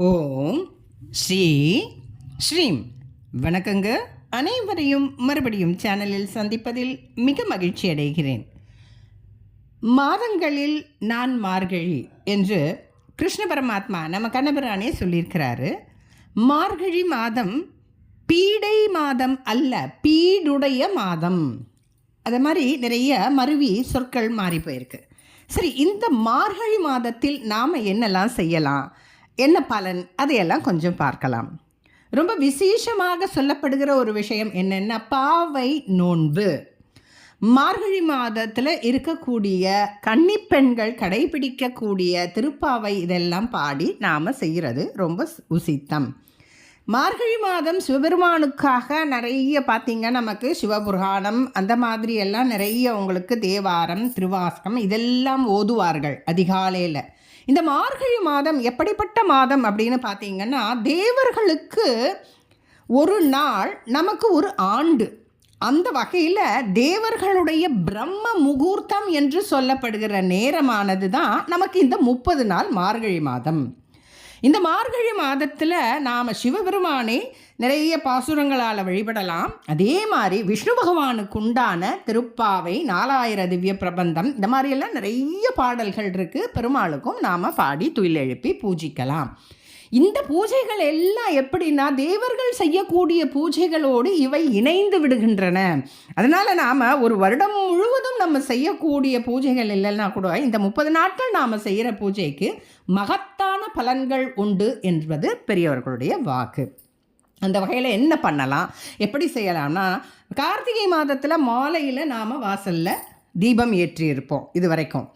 ஓம் ஸ்ரீ ஸ்ரீம். வணக்கங்க. அனைவரையும் மறுபடியும் சேனலில் சந்திப்பதில் மிக மகிழ்ச்சி அடைகிறேன். மாதங்களில் நான் மார்கழி என்று கிருஷ்ண பரமாத்மா நம்ம கண்ணபிரானே சொல்லியிருக்கிறாரு. மார்கழி மாதம் பீடை மாதம் அல்ல பீடுடைய மாதம். அது மாதிரி நிறைய மருவி சொற்கள் மாறி போயிருக்கு. சரி இந்த மார்கழி மாதத்தில் நாம் என்னெல்லாம் செய்யலாம்? என்ன பலன்? அதையெல்லாம் கொஞ்சம் பார்க்கலாம். ரொம்ப விசேஷமாக சொல்லப்படுகிற ஒரு விஷயம் என்னென்னா பாவை நோன்பு. மார்கழி மாதத்தில் இருக்கக்கூடிய கன்னிப்பெண்கள் கடைபிடிக்கக்கூடிய திருப்பாவை இதெல்லாம் பாடி நாம் செய்கிறது ரொம்ப உசித்தம். மார்கழி மாதம் சிவபெருமானுக்காக நிறைய பார்த்தீங்க நமக்கு சிவபுராணம் அந்த மாதிரி எல்லாம் நிறைய உங்களுக்கு தேவாரம் திருவாசகம் இதெல்லாம் ஓதுவார்கள் அதிகாலையில். இந்த மார்கழி மாதம் எப்படிப்பட்ட மாதம் அப்படின்னு பார்த்தீங்கன்னா தேவர்களுக்கு ஒரு நாள் நமக்கு ஒரு ஆண்டு. அந்த வகையில் தேவர்களுடைய பிரம்ம முகூர்த்தம் என்று சொல்லப்படுகிற நேரமானது தான் நமக்கு இந்த முப்பது நாள் மார்கழி மாதம். இந்த மார்கழி மாதத்தில் நாம் சிவபெருமானை நிறைய பாசுரங்களால் வழிபடலாம். அதே மாதிரி விஷ்ணு பகவானுக்கு உண்டான திருப்பாவை நாலாயிர திவ்ய பிரபந்தம் இந்த மாதிரியெல்லாம் நிறைய பாடல்கள் இருக்குது பெருமாளுக்கும் நாம் பாடி துயில் எழுப்பி பூஜிக்கலாம். இந்த பூஜைகள் எல்லாம் எப்படின்னா தேவர்கள் செய்யக்கூடிய பூஜைகளோடு இவை இணைந்து விடுகின்றன. அதனால் நாம் ஒரு வருடம் முழுவதும் நம்ம செய்யக்கூடிய பூஜைகள் இல்லைன்னா கூட இந்த முப்பது நாட்கள் நாம் செய்கிற பூஜைக்கு மகத்தான பலன்கள் உண்டு என்பது பெரியவர்களுடைய வாக்கு. அந்த வகையில் என்ன பண்ணலாம்? எப்படி செய்யலாம்னா கார்த்திகை மாதத்தில் மாலையில் நாம் வாசலில் தீபம் ஏற்றியிருப்போம் இது வரைக்கும்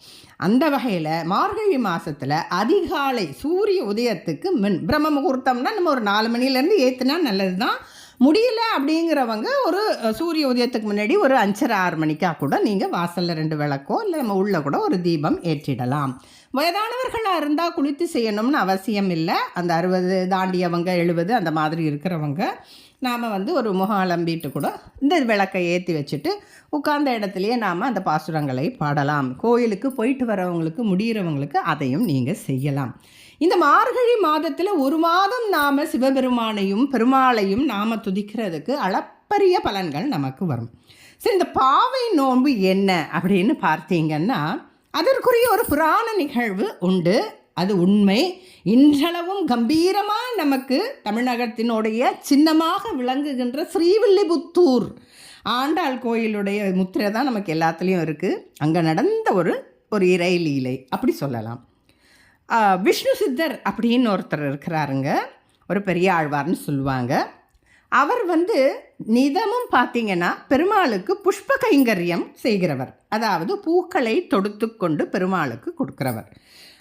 அந்த வகையில் மார்கழி மாதத்தில் அதிகாலை சூரிய உதயத்துக்கு மின் பிரம்ம முகூர்த்தம்னா நம்ம ஒரு நாலு மணிலேருந்து ஏற்றுனா நல்லது தான் முடியல அப்படிங்கிறவங்க ஒரு சூரிய உதயத்துக்கு முன்னாடி ஒரு அஞ்சரை ஆறு மணிக்காக கூட நீங்கள் வாசலில் ரெண்டு விளக்கோ இல்லை நம்ம உள்ளே கூட ஒரு தீபம் ஏற்றிடலாம். வயதானவர்களாக இருந்தால் குளித்து செய்யணும்னு அவசியம் இல்லை. அந்த அறுபது தாண்டியவங்க எழுபது அந்த மாதிரி இருக்கிறவங்க நாம் வந்து ஒரு முகம் அலம்பிட்டு கூட இந்த விளக்கை ஏற்றி வச்சுட்டு உட்கார்ந்த இடத்துலையே நாம் அந்த பாசுரங்களை பாடலாம். கோயிலுக்கு போயிட்டு வரவங்களுக்கு முடிகிறவங்களுக்கு அதையும் நீங்கள் செய்யலாம். இந்த மார்கழி மாதத்தில் ஒரு மாதம் நாம் சிவபெருமானையும் பெருமாளையும் நாம் துதிக்கிறதுக்கு அளப்பரிய பலன்கள் நமக்கு வரும். சரி இந்த பாவை நோன்பு என்ன அப்படின்னு பார்த்தீங்கன்னா அதற்குரிய ஒரு புராண நிகழ்வு உண்டு. அது உண்மை. இன்றளவும் கம்பீரமாக நமக்கு தமிழகத்தினுடைய சின்னமாக விளங்குகின்ற ஸ்ரீவில்லிபுத்தூர் ஆண்டாள் கோயிலுடைய முத்திரை தான் நமக்கு எல்லாத்துலேயும் இருக்குது அங்கே நடந்த ஒரு ஒரு இறை லீலை. அப்படி சொல்லலாம். விஷ்ணு சித்தர் அப்படின்னு ஒருத்தர் இருக்கிறாருங்க. ஒரு பெரிய ஆழ்வார்னு சொல்லுவாங்க. அவர் வந்து நிதமும் பார்த்தீங்கன்னா பெருமாளுக்கு புஷ்ப கைங்கரியம் செய்கிறவர். அதாவது பூக்களை தொடுத்து கொண்டு பெருமாளுக்கு கொடுக்கிறவர்.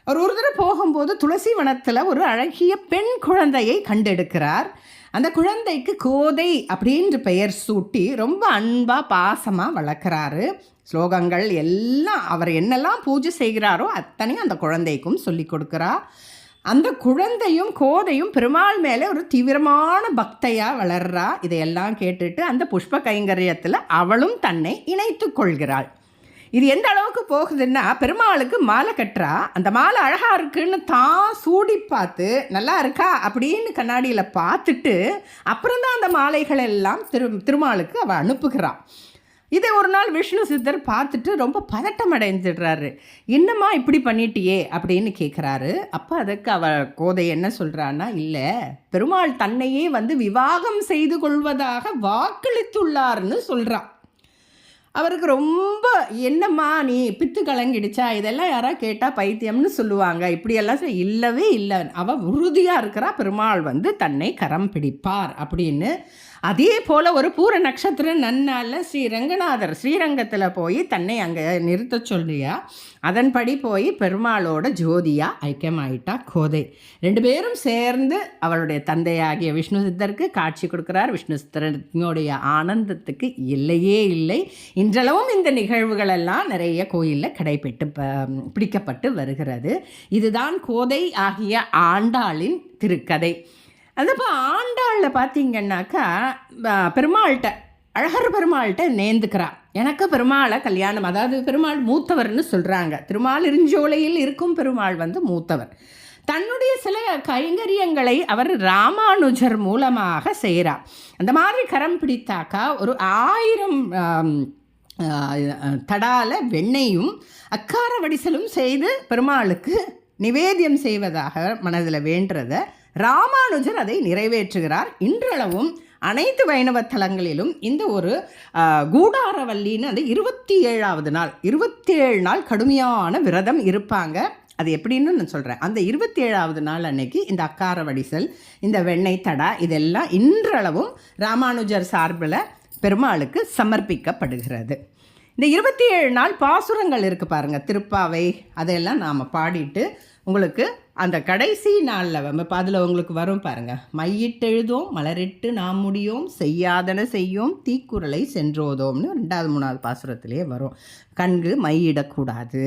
அவர் ஒரு தடவை போகும்போது துளசி வனத்தில் ஒரு அழகிய பெண் குழந்தையை கண்டெடுக்கிறார். அந்த குழந்தைக்கு கோதை அப்படின்ற பெயர் சூட்டி ரொம்ப அன்பாக பாசமாக வளர்க்குறாரு. ஸ்லோகங்கள் எல்லாம் அவர் என்னெல்லாம் பூஜை செய்கிறாரோ அத்தனையும் அந்த குழந்தைக்கும் சொல்லி கொடுக்குறார். அந்த குழந்தையும் கோதையும் பெருமாள் மேலே ஒரு தீவிரமான பக்தையாக வளர்றா. இதையெல்லாம் கேட்டுட்டு அந்த புஷ்ப கைங்கரியத்தில் அவளும் தன்னை இணைத்து கொள்கிறாள். இது எந்த அளவுக்கு போகுதுன்னா பெருமாளுக்கு மாலை கட்டுறா. அந்த மாலை அழகாக இருக்குன்னு தான் சூடி பார்த்து நல்லா இருக்கா? அப்படின்னு கண்ணாடியில் பார்த்துட்டு அப்புறம்தான் அந்த மாலைகள் எல்லாம் திரு திருமாலுக்கு அவள் அனுப்புகிறாள் இதை ஒரு நாள் விஷ்ணு சித்தர் பார்த்துட்டு ரொம்ப பதட்டம் அடைஞ்சிடுறாரு. என்னம்மா இப்படி பண்ணிட்டியே? அப்படின்னு கேட்குறாரு அப்போ அதுக்கு அவ கோதை என்ன சொல்கிறான்னா இல்லை பெருமாள் தன்னையே வந்து விவாகம் செய்து கொள்வதாக வாக்களித்துள்ளார்னு சொல்கிறான் அவருக்கு ரொம்ப என்னம்மா நீ பித்து கலங்கிடுச்சா? இதெல்லாம் யாராவது கேட்டால் பைத்தியம்னு சொல்லுவாங்க. இப்படியெல்லாம் இல்லவே இல்லை. அவள் உறுதியாக இருக்கிறா பெருமாள் வந்து தன்னை கரம் பிடிப்பார் அப்படின்னு. அதே போல் ஒரு பூர நட்சத்திரம் நன்னால் ஸ்ரீ ரங்கநாதர் ஸ்ரீரங்கத்தில் போய் தன்னை அங்கே நிறுத்த சொல்லியா? அதன்படி போய் பெருமாளோட ஜோதியாக ஐக்கியமாயிட்டா கோதை. ரெண்டு பேரும் சேர்ந்து அவளுடைய தந்தையாகிய விஷ்ணு சித்தருக்கு காட்சி கொடுக்குறார். விஷ்ணு சித்தரனுடைய ஆனந்தத்துக்கு இல்லையே இல்லை. இன்றளவும் இந்த நிகழ்வுகள் எல்லாம் நிறைய கோயிலில் கடைபெற்று பிடிக்கப்பட்டு வருகிறது. இதுதான் கோதை ஆகிய ஆண்டாளின் திருக்கதை. அதப்போ ஆண்டாளில் பார்த்தீங்கன்னாக்கா பெருமாள்கிட்ட அழகர் பெருமாள்கிட்ட நேர்ந்துக்கிறா. எனக்கு பெருமாளை கல்யாணம் அதாவது பெருமாள் மூத்தவர்னு சொல்கிறாங்க திருமால் இருஞ்சோலையில் இருக்கும் பெருமாள் வந்து மூத்தவர். தன்னுடைய சில கைங்கரியங்களை அவர் ராமானுஜர் மூலமாக செய்கிறார் அந்த மாதிரி கரம் பிடித்தாக்கா ஒரு ஆயிரம் தடால வெண்ணையும் அக்கார வடிசலும் செய்து பெருமாளுக்கு நிவேத்தியம் செய்வதாக மனதில் வேண்டுறதை ராமானுஜர் அதை நிறைவேற்றுகிறார். இன்றளவும் அனைத்து வைணவ தலங்களிலும் இந்த ஒரு கூடாரவல்லின்னு அந்த இருபத்தி ஏழாவது நாள் இருபத்தி ஏழு நாள் கடுமையான விரதம் இருப்பாங்க. அது எப்படின்னு நான் சொல்கிறேன் அந்த இருபத்தி ஏழாவது நாள் அன்னைக்கு இந்த அக்கார வடிசல் இந்த வெண்ணெய் தடா இதெல்லாம் இன்றளவும் ராமானுஜர் சார்பில் பெருமாளுக்கு சமர்ப்பிக்கப்படுகிறது. இந்த இருபத்தி ஏழு நாள் பாசுரங்கள் இருக்குது பாருங்கள் திருப்பாவை அதையெல்லாம் நாம் பாடிட்டு உங்களுக்கு அந்த கடைசி நாளில் இப்போ அதில் உங்களுக்கு வரும் பாருங்கள் மையிட்டெழுதோம் மலரிட்டு நாம் முடியும் செய்யாதன செய்யும் தீக்குறளை சென்றோதோம்னு ரெண்டாவது மூணாவது பாசுரத்திலே வரும். கண்கு மையிடக்கூடாது.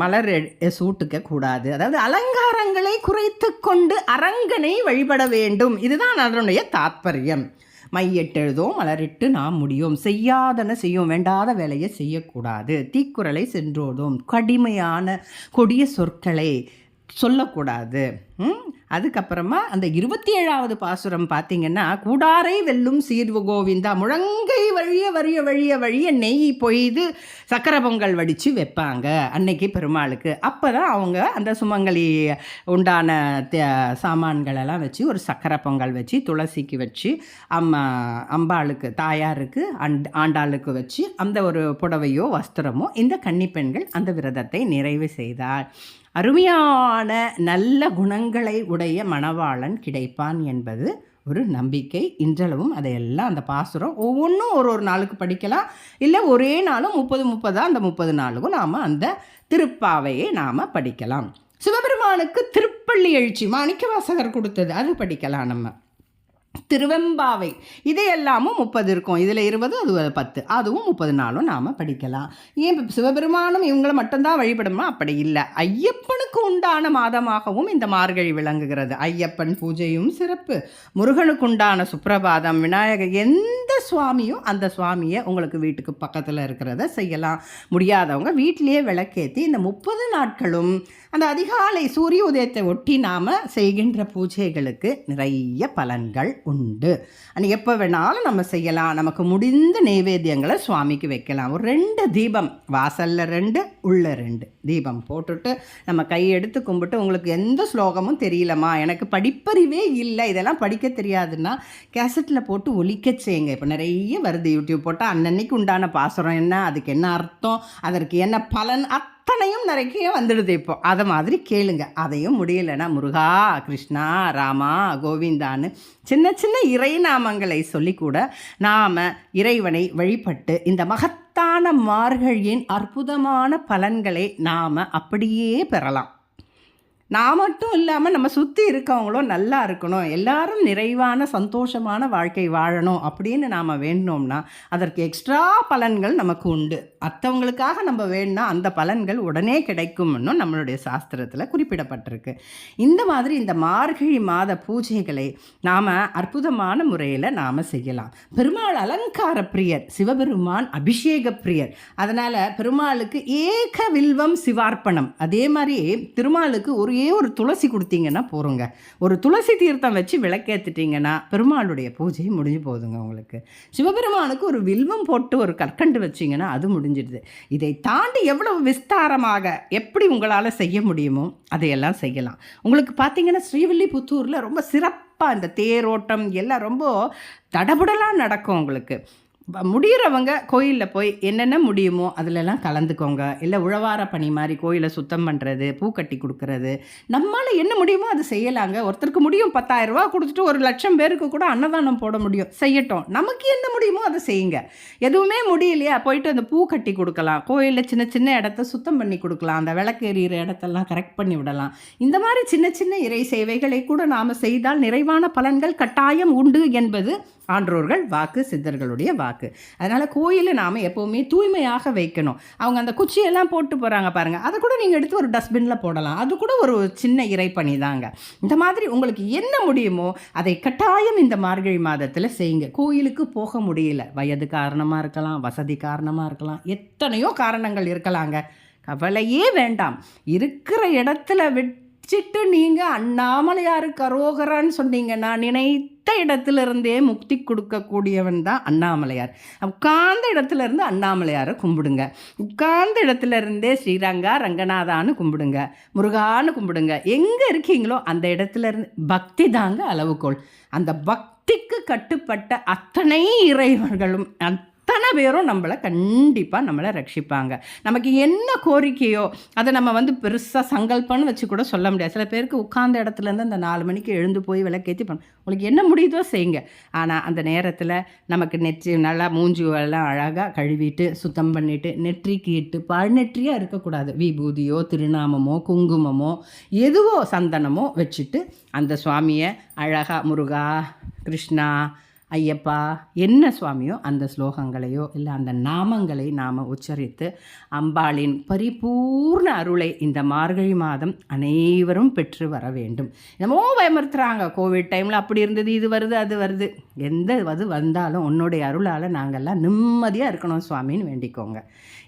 மலர் சூட்டுக்க கூடாது அதாவது அலங்காரங்களை குறைத்து கொண்டு அரங்கனை வழிபட வேண்டும். இதுதான் அதனுடைய தாத்பரியம். மையிட்டெழுதோம் மலரிட்டு நாம் முடியும். செய்யாதன செய்யும் வேண்டாத வேலையை செய்யக்கூடாது. தீக்குறளை சென்றோதும். கடுமையான கொடிய சொற்களை சொல்லக்கூடாது. அதுக்கப்புறமா அந்த இருபத்தி ஏழாவது பாசுரம் பார்த்தீங்கன்னா கூடாரை வெல்லும் சீர்வு கோவிந்தா முழங்கை வழிய வழிய வழிய வழிய நெய் பொய்து சக்கரை பொங்கல் வடித்து வைப்பாங்க. அன்னைக்கு பெருமாளுக்கு. அப்போ தான் அவங்க அந்த சுமங்கலி உண்டான தே- சாமான்களெல்லாம் வச்சு ஒரு சக்கரை பொங்கல் வச்சு துளசிக்கு வச்சு அம்மா அம்பாளுக்கு தாயாருக்கு அண்ட் ஆண்டாளுக்கு வச்சு அந்த ஒரு புடவையோ வஸ்திரமோ இந்த கன்னிப்பெண்கள் அந்த விரதத்தை நிறைவு செய்தார் அருமையான நல்ல குணங்களை உடைய மணவாளன் கிடைப்பான் என்பது ஒரு நம்பிக்கை. இன்றளவும் அதையெல்லாம் அந்த பாசுரம் ஒவ்வொன்றும் ஒரு ஒரு நாளுக்கு படிக்கலாம். இல்லை ஒரே நாளும் முப்பது முப்பதாக அந்த முப்பது நாளுக்கும் நாம் அந்த திருப்பாவையை நாம் படிக்கலாம். சிவபெருமானுக்கு திருப்பள்ளி எழுச்சி மாணிக்கவாசகர் கொடுத்தது அது படிக்கலாம் நம்ம. திருவெம்பாவை. இதையெல்லாமும் முப்பது இருக்கும். இதில் இருபது அது பத்து. அதுவும் முப்பது நாளும் நாம் படிக்கலாம். ஏன் சிவபெருமானும் இவங்களை மட்டும்தான் வழிபடுமா அப்படி இல்லை. ஐயப்பனுக்கு உண்டான மாதமாகவும் இந்த மார்கழி விளங்குகிறது. ஐயப்பன் பூஜையும் சிறப்பு. முருகனுக்கு உண்டான சுப்பிரபாதம் விநாயகர் எந்த சுவாமியும் அந்த சுவாமியை உங்களுக்கு வீட்டுக்கு பக்கத்தில் இருக்கிறத செய்யலாம். முடியாதவங்க வீட்டிலேயே விளக்கேற்றி இந்த முப்பது நாட்களும் அந்த அதிகாலை சூரிய உதயத்தை ஒட்டி நாம் செய்கின்ற பூஜைகளுக்கு நிறைய பலன்கள் உண்டு. அன்னைக்கு எப்போ வேணாலும் நம்ம செய்யலாம். நமக்கு முடிந்த நெய்வேத்தியங்களை சுவாமிக்கு வைக்கலாம். ஒரு ரெண்டு தீபம் வாசலில் ரெண்டு உள்ள ரெண்டு தீபம் போட்டுட்டு நம்ம கையெடுத்து கும்பிட்டு உங்களுக்கு எந்த ஸ்லோகமும் தெரியலம்மா. எனக்கு படிப்பறிவே இல்லை. இதெல்லாம் படிக்க தெரியாதுன்னா கேசட்டில் போட்டு ஒலிக்க செய்யுங்க. இப்போ நிறைய வருது. யூடியூப் போட்டால் அன்னன்னைக்கு உண்டான பாசுரம் என்ன அதுக்கு என்ன அர்த்தம் அதற்கு என்ன பலன் அத்தனையும் நிறைய வந்துடுது இப்போ. அதை மாதிரி கேளுங்க. அதையும் முடியலைன்னா முருகா கிருஷ்ணா ராமா கோவிந்தான்னு சின்ன சின்ன இறை நாமங்களை சொல்லி கூட நாம் இறைவனை வழிபட்டு இந்த மகத்தான மார்கழியின் அற்புதமான பலன்களை நாம் அப்படியே பெறலாம். நான் மட்டும் இல்லாமல் நம்ம சுற்றி இருக்கவங்களும் நல்லா இருக்கணும். எல்லாரும் நிறைவான சந்தோஷமான வாழ்க்கை வாழணும் அப்படின்னு நாம் வேண்டினோம்னா அதற்கு எக்ஸ்ட்ரா பலன்கள் நமக்கு உண்டு. மற்றவங்களுக்காக நம்ம வேணும்னா அந்த பலன்கள் உடனே கிடைக்கும்னு நம்மளுடைய சாஸ்திரத்தில் குறிப்பிடப்பட்டிருக்கு. இந்த மாதிரி இந்த மார்கழி மாத பூஜைகளை நாம் அற்புதமான முறையில் நாம் செய்யலாம். பெருமாள் அலங்கார பிரியர் சிவபெருமான் அபிஷேக பிரியர். அதனால் பெருமாளுக்கு ஏக வில்வம் சிவார்ப்பணம். அதே மாதிரி திருமாலுக்கு ஒரு ஒரு துளசி கொடுத்தீங்கன்னா போகிறோங்க ஒரு துளசி தீர்த்தம் வச்சு விளக்கேற்றிட்டீங்கன்னா பெருமாளுடைய பூஜை முடிஞ்சு போகுதுங்க உங்களுக்கு. சிவபெருமானுக்கு ஒரு வில்வம் போட்டு ஒரு கற்கண்டு வச்சிங்கன்னா அது முடிஞ்சிடுது. இதை தாண்டி எவ்வளவு விஸ்தாரமாக எப்படி உங்களால் செய்ய முடியுமோ அதையெல்லாம் செய்யலாம். உங்களுக்கு பார்த்தீங்கன்னா ஸ்ரீவில்லிபுத்தூரில் ரொம்ப சிறப்பாக இந்த தேரோட்டம் எல்லாம் ரொம்ப தடபுடலாக நடக்கும் உங்களுக்கு. முடிகிறவங்க கோயிலில் போய் என்னென்ன முடியுமோ அதிலெல்லாம் கலந்துக்கோங்க. இல்லை உழவார பணி மாதிரி கோயிலை சுத்தம் பண்ணுறது பூ கட்டி கொடுக்கறது. நம்மளால் என்ன முடியுமோ அது செய்யலாங்க. ஒருத்தருக்கு முடியும் 10000 ரூபா கொடுத்துட்டு ஒரு லட்சம் பேருக்கு கூட அன்னதானம் போட முடியும். செய்யட்டும். நமக்கு என்ன முடியுமோ அதை செய்யுங்க. எதுவுமே முடியலையா? போயிட்டு அந்த பூ கட்டி கொடுக்கலாம். கோயிலில் சின்ன சின்ன இடத்த சுத்தம் பண்ணி கொடுக்கலாம். அந்த விளக்கு எறிகிற இடத்தெல்லாம் கரெக்ட் பண்ணி விடலாம். இந்த மாதிரி சின்ன சின்ன இறை சேவைகளை கூட நாம் செய்தால் நிறைவான பலன்கள் கட்டாயம் உண்டு என்பது ஆன்றோர்கள் வாக்கு சித்தர்களுடைய வாக்கு. அதனால் கோயிலை நாம் எப்போவுமே தூய்மையாக வைக்கணும். அவங்க அந்த குச்சியெல்லாம் போட்டு போகிறாங்க பாருங்கள் அதை கூட நீங்கள் எடுத்து ஒரு டஸ்ட்பினில் போடலாம். அது கூட ஒரு சின்ன இறைப்பணி தாங்க. இந்த மாதிரி உங்களுக்கு என்ன முடியுமோ அதை கட்டாயம் இந்த மார்கழி மாதத்தில் செய்யுங்க. கோயிலுக்கு போக முடியல. வயது காரணமாக இருக்கலாம் வசதி காரணமாக இருக்கலாம் எத்தனையோ காரணங்கள் இருக்கலாங்க. கவலையே வேண்டாம். இருக்கிற இடத்துல விட் சிட்டு நீங்கள் அண்ணாமலையார் கரோகரான்னு சொன்னீங்கன்னா நினைத்த இடத்துல இருந்தே முக்தி கொடுக்கக்கூடியவன் தான் அண்ணாமலையார். உட்கார்ந்த இடத்துலேருந்து அண்ணாமலையாரை கும்பிடுங்க. உட்கார்ந்த இடத்துலேருந்தே ஸ்ரீரங்கா ரங்கநாதான்னு கும்பிடுங்க. முருகான்னு கும்பிடுங்க. எங்கே இருக்கீங்களோ அந்த இடத்துல இருந்து பக்தி தாங்க அளவுகோல். அந்த பக்திக்கு கட்டுப்பட்ட அத்தனை இறைவர்களும் அத்தனை பேரும் நம்மளை கண்டிப்பாக நம்மளை ரட்சிப்பாங்க. நமக்கு என்ன கோரிக்கையோ அதை நம்ம வந்து பெருசாக சங்கல்பம்னு வச்சு கூட சொல்ல முடியாது. சில பேருக்கு உட்கார்ந்த இடத்துலேருந்து அந்த நாலு மணிக்கு எழுந்து போய் விளக்கேற்றி பண்ண உங்களுக்கு என்ன முடியுதோ செய்யுங்க. ஆனால் அந்த நேரத்தில் நமக்கு நெற்றி நல்லா மூஞ்சி எல்லாம் அழகாக கழுவிட்டு சுத்தம் பண்ணிவிட்டு நெற்றிக்கு இட்டு பழநெற்றியாக இருக்கக்கூடாது. விபூதியோ திருநாமமோ குங்குமமோ எதுவோ சந்தனமோ வச்சுட்டு அந்த சுவாமியை அழகாக முருகா கிருஷ்ணா ஐயப்பா என்ன சுவாமியோ அந்த ஸ்லோகங்களையோ இல்லை அந்த நாமங்களை நாம் உச்சரித்து அம்பாளின் பரிபூர்ண அருளை இந்த மார்கழி மாதம் அனைவரும் பெற்று வர வேண்டும். என்னமோ பயமுறுத்துறாங்க. கோவிட் டைமில் அப்படி இருந்தது இது வருது அது வருது. எந்த அது வந்தாலும் உன்னுடைய அருளால் நாங்கள்லாம் நிம்மதியாக இருக்கணும் சுவாமின்னு வேண்டிக்கோங்க.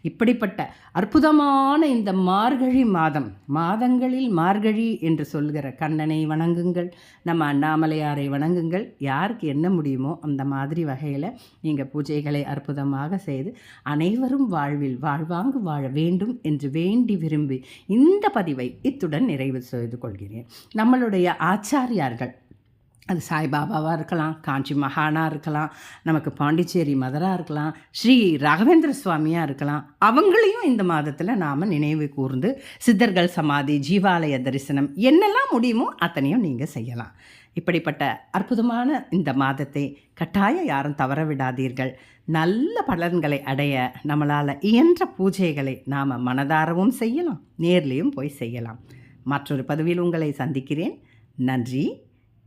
இப்படிப்பட்ட அற்புதமான இந்த மார்கழி மாதம் மாதங்களில் மார்கழி என்று சொல்கிற கண்ணனை வணங்குங்கள். நம்ம அண்ணாமலையாரை வணங்குங்கள். யாருக்கு என்ன முடியுமோ அந்த மாதிரி வகையில் நீங்கள் பூஜைகளை அற்புதமாக செய்து அனைவரும் வாழ்வில் வாழ்வாங்கு வாழ வேண்டும் என்று வேண்டி விரும்பி இந்த பதிவை இத்துடன் நிறைவு செய்து கொள்கிறேன். நம்மளுடைய ஆச்சாரியார்கள் அது சாய்பாபாவாக இருக்கலாம் காஞ்சி மகானாக இருக்கலாம் நமக்கு பாண்டிச்சேரி மதராக இருக்கலாம் ஸ்ரீ ராகவேந்திர சுவாமியாக இருக்கலாம். அவங்களையும் இந்த மாதத்தில் நாம் நினைவு கூர்ந்து சித்தர்கள் சமாதி ஜீவாலய தரிசனம் என்னெல்லாம் முடியுமோ அத்தனையும் நீங்கள் செய்யலாம். இப்படிப்பட்ட அற்புதமான இந்த மாதத்தை கட்டாயம் யாரும் தவற விடாதீர்கள். நல்ல பலன்களை அடைய நம்மளால் இயன்ற பூஜைகளை நாம் மனதாரவும் செய்யலாம் நேர்லேயும் போய் செய்யலாம். மற்றொரு பதவியில் உங்களை சந்திக்கிறேன். நன்றி.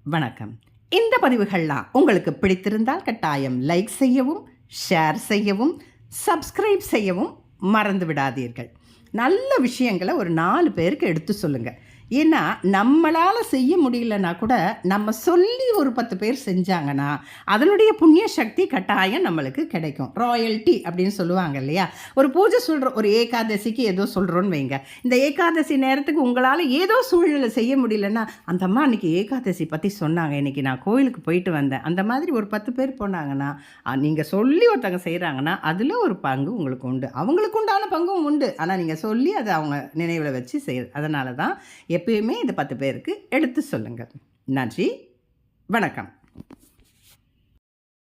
வணக்கம். இந்த பதிவுகள்லாம் உங்களுக்கு பிடித்திருந்தால் கட்டாயம் லைக் செய்யவும் ஷேர் செய்யவும் சப்ஸ்கிரைப் செய்யவும் மறந்து விடாதீர்கள். நல்ல விஷயங்களை ஒரு நாலு பேருக்கு எடுத்து சொல்லுங்கள் ஏன்னா நம்மளால் செய்ய முடியலன்னா கூட நம்ம சொல்லி ஒரு பத்து பேர் செஞ்சாங்கன்னா அதனுடைய புண்ணிய சக்தி கட்டாயம் நம்மளுக்கு கிடைக்கும். ராயல்ட்டி அப்படின்னு சொல்லுவாங்க இல்லையா? ஒரு பூஜை சொல்கிறோம் ஒரு ஏகாதசிக்கு ஏதோ சொல்கிறோன்னு வைங்க. இந்த ஏகாதசி நேரத்துக்கு உங்களால் ஏதோ சூழ்நிலை செய்ய முடியலன்னா அந்த அம்மா அன்றைக்கி ஏகாதசி பற்றி சொன்னாங்க. இன்றைக்கி நான் கோயிலுக்கு போயிட்டு வந்தேன். அந்த மாதிரி ஒரு பத்து பேர் போனாங்கன்னா நீங்கள் சொல்லி ஒருத்தவங்க செய்கிறாங்கன்னா அதில் ஒரு பங்கு உங்களுக்கு உண்டு. அவங்களுக்கு உண்டான பங்கும் உண்டு. ஆனால் நீங்கள் சொல்லி அதை அவங்க நினைவில் வச்சு செய் அதனால தான் எப்பயுமே இந்த பத்து பேருக்கு எடுத்து சொல்லுங்கள். நன்றி. வணக்கம்.